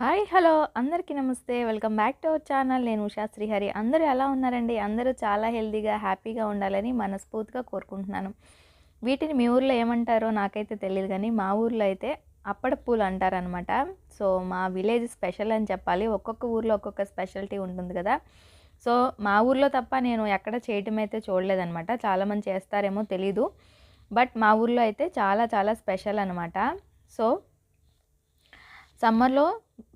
Hi hello. అందరికీ నమస్తే. Welcome back to our channel. నేను ఉషా శ్రీహరి. అందరూ ఎలా ఉన్నారండి? అందరూ చాలా హెల్దీగా హ్యాపీగా ఉండాలని మనస్ఫూర్తిగా కోరుకుంటున్నాను. వీటిని మీ ఊర్లో ఏమంటారో నాకైతే తెలియదు కానీ మా ఊర్లో అయితే అప్పడ పూలు అంటారనమాట సో మా విలేజ్ స్పెషల్ అని చెప్పాలి. ఒక్కొక్క ఊర్లో ఒక్కొక్క స్పెషాలిటీ ఉంటుంది కదా. సో మా ఊర్లో తప్ప నేను ఎక్కడ చేయటం అయితే చూడలేదనమాట చాలామంది చేస్తారేమో తెలీదు. బట్ మా ఊర్లో అయితే చాలా చాలా స్పెషల్ అనమాట సో సమ్మర్లో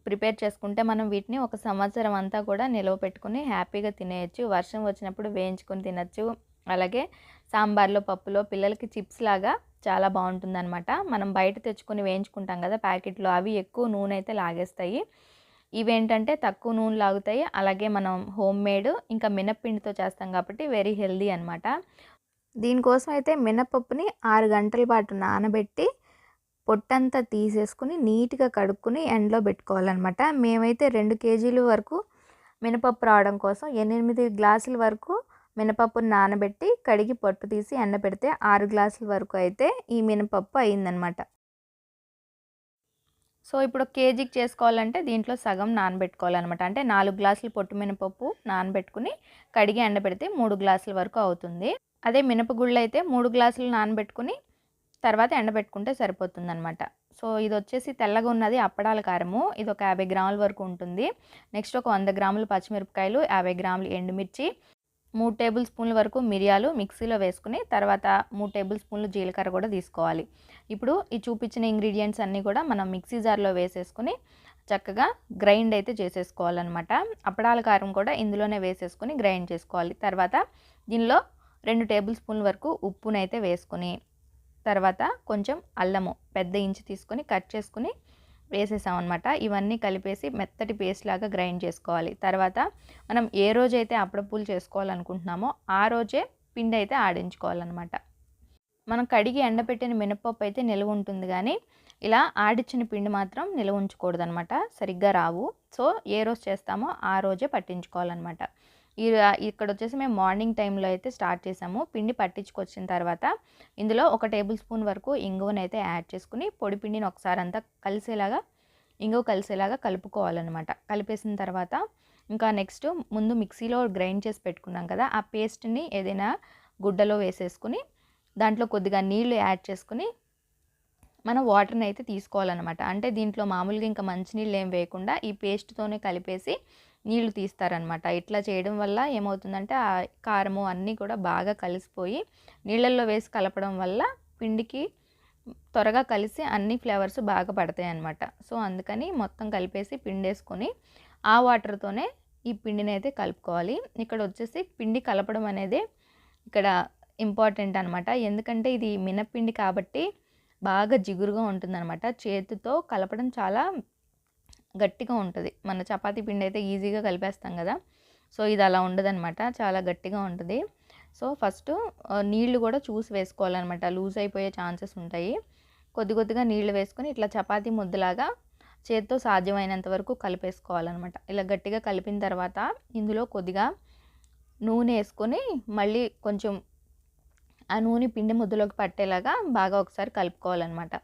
ప్రిపేర్ చేసుకుంటే మనం వీటిని ఒక సంవత్సరం అంతా కూడా నిల్వ పెట్టుకుని హ్యాపీగా తినేయచ్చు. వర్షం వచ్చినప్పుడు వేయించుకొని తినచ్చు. అలాగే సాంబార్లో పప్పులో పిల్లలకి చిప్స్ లాగా చాలా బాగుంటుందన్నమాట. మనం బయట తెచ్చుకొని వేయించుకుంటాం కదా ప్యాకెట్లో అవి ఎక్కువ నూనె అయితే లాగేస్తాయి. ఇవేంటంటే తక్కువ నూనె లాగుతాయి. అలాగే మనం హోమ్ మేడ్ ఇంకా మినప్పిండితో చేస్తాం కాబట్టి వెరీ హెల్దీ అనమాట దీనికోసం అయితే మినపప్పుని ఆరు గంటల పాటు నానబెట్టి పొట్టంతా తీసేసుకుని నీట్గా కడుక్కుని ఎండలో పెట్టుకోవాలన్నమాట. మేమైతే రెండు కేజీల వరకు మినపప్పు రావడం కోసం ఎనిమిది గ్లాసుల వరకు మినపప్పుని నానబెట్టి కడిగి పొట్టు తీసి ఎండ పెడితే ఆరు గ్లాసుల వరకు అయితే ఈ మినపప్పు అయిందనమాట సో ఇప్పుడు కేజీకి చేసుకోవాలంటే దీంట్లో సగం నానబెట్టుకోవాలన్నమాట. అంటే నాలుగు గ్లాసులు పొట్టు మినపప్పు నానబెట్టుకుని కడిగి ఎండబెడితే మూడు గ్లాసుల వరకు అవుతుంది. అదే మినపగుళ్ళు అయితే మూడు గ్లాసులు నానబెట్టుకుని తర్వాత ఎండబెట్టుకుంటే సరిపోతుందనమాట సో ఇది వచ్చేసి తెల్లగా ఉన్నది అప్పడాల కారము. ఇది ఒక యాభై గ్రాముల వరకు ఉంటుంది. నెక్స్ట్ ఒక వంద గ్రాములు పచ్చిమిరపకాయలు యాభై గ్రాములు ఎండుమిర్చి మూడు టేబుల్ స్పూన్ల వరకు మిరియాలు మిక్సీలో వేసుకుని తర్వాత మూడు టేబుల్ స్పూన్లు జీలకర్ర కూడా తీసుకోవాలి. ఇప్పుడు ఈ చూపించిన ఇంగ్రీడియంట్స్ అన్నీ కూడా మనం మిక్సీ జార్లో వేసేసుకుని చక్కగా గ్రైండ్ అయితే చేసేసుకోవాలన్నమాట. అప్పడాల కారం కూడా ఇందులోనే వేసేసుకుని గ్రైండ్ చేసుకోవాలి. తర్వాత దీనిలో రెండు టేబుల్ స్పూన్ల వరకు ఉప్పునైతే వేసుకుని తర్వాత కొంచెం అల్లము పెద్ద ఇంచు తీసుకొని కట్ చేసుకుని వేసేసాం అనమాట ఇవన్నీ కలిపేసి మెత్తటి పేస్ట్ లాగా గ్రైండ్ చేసుకోవాలి. తర్వాత మనం ఏ రోజైతే అప్పుడప్పులు చేసుకోవాలనుకుంటున్నామో ఆ రోజే పిండి అయితే ఆడించుకోవాలన్నమాట. మనం కడిగి ఎండపెట్టిన మినపప్పు అయితే నిల్వ ఉంటుంది కానీ ఇలా ఆడిచ్చిన పిండి మాత్రం నిల్వ ఉంచకూడదు అనమాట సరిగ్గా రావు. సో ఏ రోజు చేస్తామో ఆ రోజే పట్టించుకోవాలన్నమాట. ఈ ఇక్కడ వచ్చేసి మేము మార్నింగ్ టైంలో అయితే స్టార్ట్ చేసాము. పిండి పట్టించుకొచ్చిన తర్వాత ఇందులో ఒక టేబుల్ స్పూన్ వరకు ఇంగువను అయితే యాడ్ చేసుకుని పొడి పిండిని ఒకసారి అంతా కలిసేలాగా ఇంగువ కలిసేలాగా కలుపుకోవాలన్నమాట. కలిపేసిన తర్వాత ఇంకా నెక్స్ట్ ముందు మిక్సీలో గ్రైండ్ చేసి పెట్టుకున్నాం కదా ఆ పేస్ట్ని ఏదైనా గుడ్డలో వేసేసుకుని దాంట్లో కొద్దిగా నీళ్ళు యాడ్ చేసుకుని మనం వాటర్ని అయితే తీసుకోవాలన్నమాట. అంటే దీంట్లో మామూలుగా ఇంకా మంచినీళ్ళు ఏం వేయకుండా ఈ పేస్ట్తోనే కలిపేసి నీళ్ళు తీస్తారనమాట. ఇట్లా చేయడం వల్ల ఏమవుతుందంటే ఆ కారము అన్నీ కూడా బాగా కలిసిపోయి నీళ్ళల్లో వేసి కలపడం వల్ల పిండికి త్వరగా కలిసి అన్ని ఫ్లేవర్స్ బాగా పడతాయి అనమాట సో అందుకని మొత్తం కలిపేసి పిండి వేసుకొని ఆ వాటర్తోనే ఈ పిండిని అయితే కలుపుకోవాలి. ఇక్కడ వచ్చేసి పిండి కలపడం అనేది ఇక్కడ ఇంపార్టెంట్ అనమాట. ఎందుకంటే ఇది మినపిండి కాబట్టి బాగా జిగురుగా ఉంటుందన్నమాట చేతితో కలపడం చాలా గట్టిగా ఉంటుంది. మన చపాతీ పిండి అయితే ఈజీగా కలిపేస్తాం కదా. సో ఇది అలా ఉండదనమాట చాలా గట్టిగా ఉంటుంది. సో ఫస్ట్ నీళ్ళు కూడా చూసి వేసుకోవాలన్నమాట. లూజ్ అయిపోయే ఛాన్సెస్ ఉంటాయి. కొద్ది కొద్దిగా నీళ్ళు వేసుకొని ఇట్లా చపాతీ ముద్దలాగా చేత్తో సాధ్యమైనంత వరకు కలిపేసుకోవాలన్నమాట. ఇలా గట్టిగా కలిపిన తర్వాత ఇందులో కొద్దిగా నూనె వేసుకొని మళ్ళీ కొంచెం ఆ నూనె పిండి ముద్దలోకి పట్టేలాగా బాగా ఒకసారి కలుపుకోవాలన్నమాట.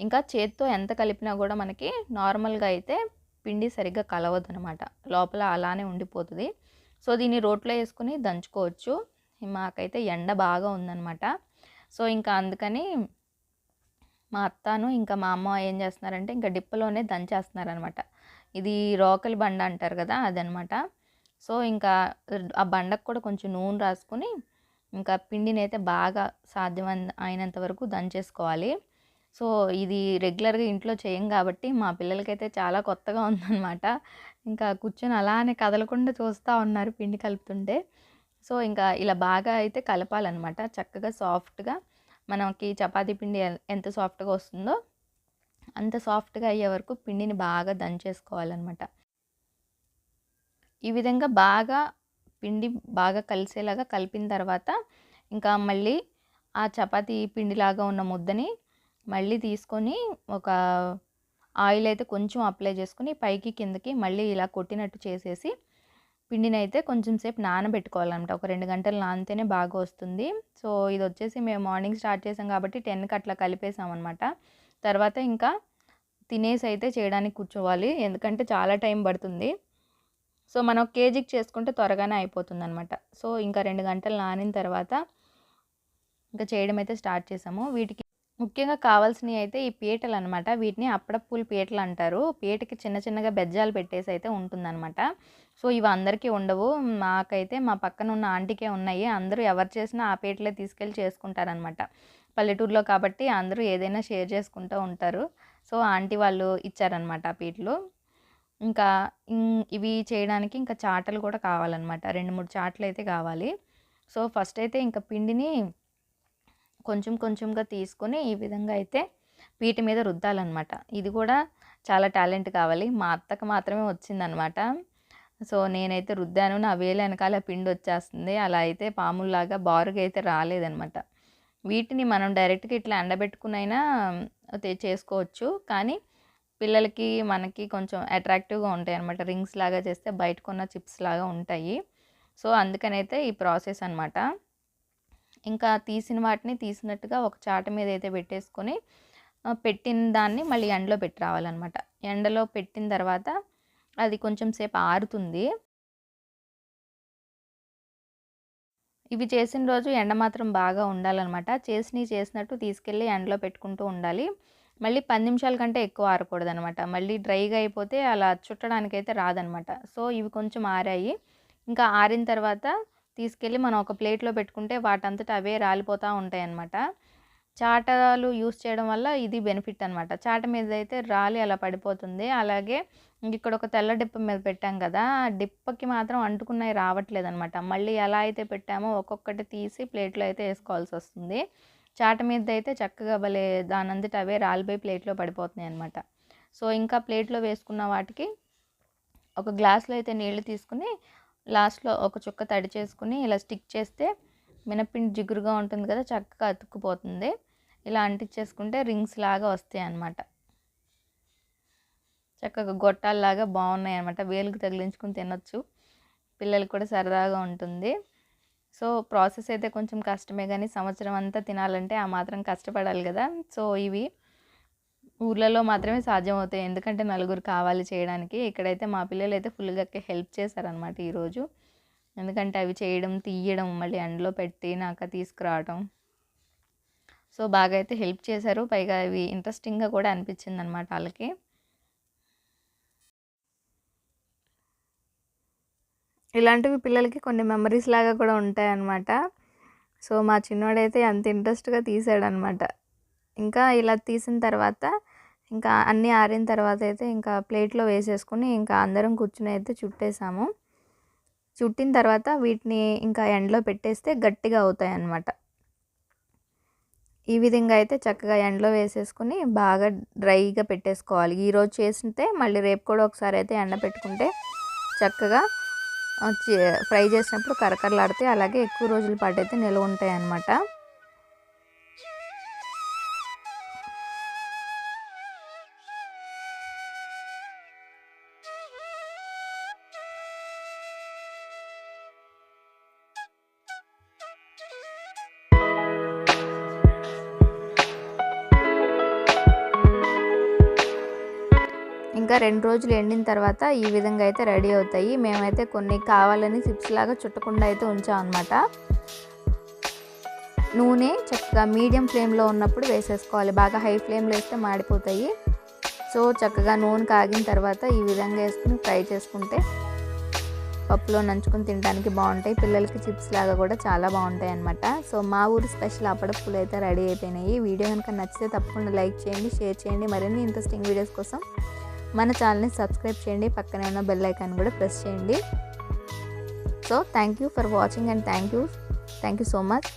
ఇంకా చేత్తో ఎంత కలిపినా కూడా మనకి నార్మల్గా అయితే పిండి సరిగ్గా కలవద్దు అనమాట లోపల అలానే ఉండిపోతుంది. సో దీన్ని రోట్లో వేసుకుని దంచుకోవచ్చు. మాకైతే ఎండ బాగా ఉందన్నమాట. సో ఇంకా అందుకని మా అత్తను ఇంకా మా అమ్మ ఏం చేస్తున్నారంటే ఇంకా డిప్పలోనే దంచేస్తున్నారనమాట ఇది రోకలి బండ అంటారు కదా అదనమాట సో ఇంకా ఆ బండకు కూడా కొంచెం నూనె రాసుకుని ఇంకా పిండిని అయితే బాగా సాధ్యమైన అయినంత వరకు దంచేసుకోవాలి. సో ఇది రెగ్యులర్గా ఇంట్లో చేయం కాబట్టి మా పిల్లలకైతే చాలా కొత్తగా ఉందన్నమాట. ఇంకా కూర్చొని అలానే కదలకుండా చూస్తూ ఉన్నారు పిండి కలుపుతుంటే. సో ఇంకా ఇలా బాగా అయితే కలపాలన్నమాట. చక్కగా సాఫ్ట్గా మనకి చపాతీ పిండి ఎంత సాఫ్ట్గా వస్తుందో అంత సాఫ్ట్గా అయ్యే వరకు పిండిని బాగా దంచేసుకోవాలన్నమాట. ఈ విధంగా బాగా పిండి బాగా కలిసేలాగా కలిపిన తర్వాత ఇంకా మళ్ళీ ఆ చపాతీ పిండిలాగా ఉన్న ముద్దని మళ్ళీ తీసుకొని ఒక ఆయిల్ అయితే కొంచెం అప్లై చేసుకుని పైకి కిందకి మళ్ళీ ఇలా కొట్టినట్టు చేసేసి పిండిని అయితే కొంచెం సేపు నానబెట్టుకోవాలన్నమాట. ఒక రెండు గంటలు నానితేనే బాగా వస్తుంది. సో ఇది వచ్చేసి మేము మార్నింగ్ స్టార్ట్ చేసాం కాబట్టి టెన్కి అట్లా కలిపేసాం అనమాట తర్వాత ఇంకా తినేసి అయితే చేయడానికి కూర్చోవాలి. ఎందుకంటే చాలా టైం పడుతుంది. సో మనం కేజీకి చేసుకుంటే త్వరగానే అయిపోతుంది అనమాట సో ఇంకా రెండు గంటలు నానిన తర్వాత ఇంకా చేయడం అయితే స్టార్ట్ చేసాము. వీటికి ముఖ్యంగా కావాల్సినవి అయితే ఈ పీటలు అనమాట వీటిని అప్పడపూలు పీటలు అంటారు. పీటకి చిన్న చిన్నగా బెజ్జాలు పెట్టేసి అయితే ఉంటుందన్నమాట. సో ఇవి అందరికీ ఉండవు. మాకైతే మా పక్కన ఉన్న ఆంటీకే ఉన్నాయి. అందరూ ఎవరు చేసినా ఆ పీటలే తీసుకెళ్ళి చేసుకుంటారనమాట పల్లెటూరులో కాబట్టి అందరూ ఏదైనా షేర్ చేసుకుంటూ ఉంటారు. సో ఆంటీ వాళ్ళు ఇచ్చారనమాట ఆ పీటలు. ఇంకా ఇవి చేయడానికి ఇంకా చాటలు కూడా కావాలన్నమాట. రెండు మూడు చాటలు అయితే కావాలి. సో ఫస్ట్ అయితే ఇంకా పిండిని కొంచెం కొంచెంగా తీసుకొని ఈ విధంగా అయితే పీట మీద రుద్దాలన్నమాట. ఇది కూడా చాలా టాలెంట్ కావాలి. మా అత్తకు మాత్రమే వచ్చిందనమాట సో నేనైతే రుద్దాను. నా వేలు వెనకాల పిండి వచ్చేస్తుంది. అలా అయితే పాముల్లాగా బారుగా అయితే రాలేదనమాట వీటిని మనం డైరెక్ట్గా ఇట్లా ఎండబెట్టుకునైనా చేసుకోవచ్చు. కానీ పిల్లలకి మనకి కొంచెం అట్రాక్టివ్గా ఉంటాయి అనమాట రింగ్స్ లాగా చేస్తే బయట కొన్న చిప్స్ లాగా ఉంటాయి. సో అందుకనైతే ఈ ప్రాసెస్ అనమాట ఇంకా తీసిన వాటిని తీసినట్టుగా ఒక చాట మీద అయితే పెట్టేసుకొని పెట్టిన దాన్ని మళ్ళీ ఎండలో పెట్టి రావాలన్నమాట. ఎండలో పెట్టిన తర్వాత అది కొంచెం సేపు ఆరుతుంది. ఇవి చేసిన రోజు ఎండ మాత్రం బాగా ఉండాలన్నమాట. చేసినవి చేసినట్టు తీసుకెళ్ళి ఎండలో పెట్టుకుంటూ ఉండాలి. మళ్ళీ పది నిమిషాల కంటే ఎక్కువ ఆరకూడదు అనమాట మళ్ళీ డ్రైగా అయిపోతే అలా చుట్టడానికి అయితే రాదనమాట. సో ఇవి కొంచెం ఆరాయి. ఇంకా ఆరిన తర్వాత తీసుకెళ్ళి మనం ఒక ప్లేట్లో పెట్టుకుంటే వాటంతటా అవే రాలిపోతూ ఉంటాయి అన్నమాట చాటలు యూస్ చేయడం వల్ల ఇది బెనిఫిట్ అనమాట. చాట మీద అయితే రాలి అలా పడిపోతుంది. అలాగే ఇక్కడ ఒక తెల్ల డిప్ప మీద పెట్టాం కదా ఆ డిప్పకి మాత్రం అంటుకున్నవి రావట్లేదు అనమాట మళ్ళీ ఎలా అయితే పెట్టామో ఒక్కొక్కటి తీసి ప్లేట్లో అయితే వేసుకోవాల్సి వస్తుంది. చాట మీద అయితే చక్కగా భలే దానంతట అవే రాలిపోయి ప్లేట్లో పడిపోతున్నాయి అనమాట సో ఇంకా ప్లేట్లో వేసుకున్న వాటికి ఒక గ్లాస్లో అయితే నీళ్ళు తీసుకుని లాస్ట్లో ఒక చుక్క తడి చేసుకుని ఇలా స్టిక్ చేస్తే మినపిండి జిగురుగా ఉంటుంది కదా చక్కగా అతుక్కుపోతుంది. ఇలా అంటించేసుకుంటే రింగ్స్ లాగా వస్తాయి అన్నమాట. చక్కగా గొట్టాల్లాగా బాగున్నాయి అనమాట వేలుకు తగిలించుకుని తినొచ్చు. పిల్లలకి కూడా సరదాగా ఉంటుంది. సో ప్రాసెస్ అయితే కొంచెం కష్టమే కానీ సంవత్సరం అంతా తినాలంటే ఆ మాత్రం కష్టపడాలి కదా సో ఇవి ఊర్లలో మాత్రమే సాధ్యం అవుతాయి ఎందుకంటే నలుగురు కావాలి చేయడానికి. ఇక్కడైతే మా పిల్లలు అయితే ఫుల్గా హెల్ప్ చేశారనమాట ఈరోజు. ఎందుకంటే అవి చేయడం తీయడం మళ్ళీ ఎండలో పెట్టి నాక తీసుకురావడం సో బాగా అయితే హెల్ప్ చేశారు. పైగా ఇవి ఇంట్రెస్టింగ్గా కూడా అనిపించింది అనమాట వాళ్ళకి ఇలాంటివి పిల్లలకి కొన్ని మెమరీస్ లాగా కూడా ఉంటాయన్నమాట. సో మా చిన్నోడైతే అంత ఇంట్రెస్ట్గా తీసాడనమాట ఇంకా ఇలా తీసిన తర్వాత ఇంకా అన్నీ ఆరిన తర్వాత అయితే ఇంకా ప్లేట్లో వేసేసుకుని ఇంకా అందరం కూర్చుని అయితే చుట్టేసాము. చుట్టిన తర్వాత వీటిని ఇంకా ఎండలో పెట్టేస్తే గట్టిగా అవుతాయి అన్నమాట ఈ విధంగా అయితే చక్కగా ఎండలో వేసేసుకుని బాగా డ్రైగా పెట్టేసుకోవాలి. ఈరోజు చేసితే మళ్ళీ రేపు కూడా ఒకసారి అయితే ఎండ పెట్టుకుంటే చక్కగా ఫ్రై చేసినప్పుడు కరకరలాడితే అలాగే ఎక్కువ రోజుల పాటు అయితే నిల్వ ఉంటాయి అన్నమాట ఇంకా రెండు రోజులు ఎండిన తర్వాత ఈ విధంగా అయితే రెడీ అవుతాయి. మేమైతే కొన్ని కావాలని చిప్స్ లాగా చుట్టకుండా అయితే ఉంచాం అనమాట నూనె చక్కగా మీడియం ఫ్లేమ్లో ఉన్నప్పుడు వేసేసుకోవాలి. బాగా హై ఫ్లేమ్లో వేస్తే మాడిపోతాయి. సో చక్కగా నూనె కాగిన తర్వాత ఈ విధంగా వేసుకుని ఫ్రై చేసుకుంటే పప్పులో నంచుకుని తినడానికి బాగుంటాయి. పిల్లలకి చిప్స్ లాగా కూడా చాలా బాగుంటాయి అనమాట సో మా ఊరి స్పెషల్ అప్పడప్పులు అయితే రెడీ అయిపోయినాయి. వీడియో కనుక నచ్చితే తప్పకుండా లైక్ చేయండి షేర్ చేయండి. మరిన్ని ఇంట్రెస్టింగ్ వీడియోస్ కోసం మన ఛానల్ని సబ్స్క్రైబ్ చేయండి పక్కనే ఉన్న బెల్ ఐకాన్ కూడా ప్రెస్ చేయండి. So thank you for watching and thank you thank you so much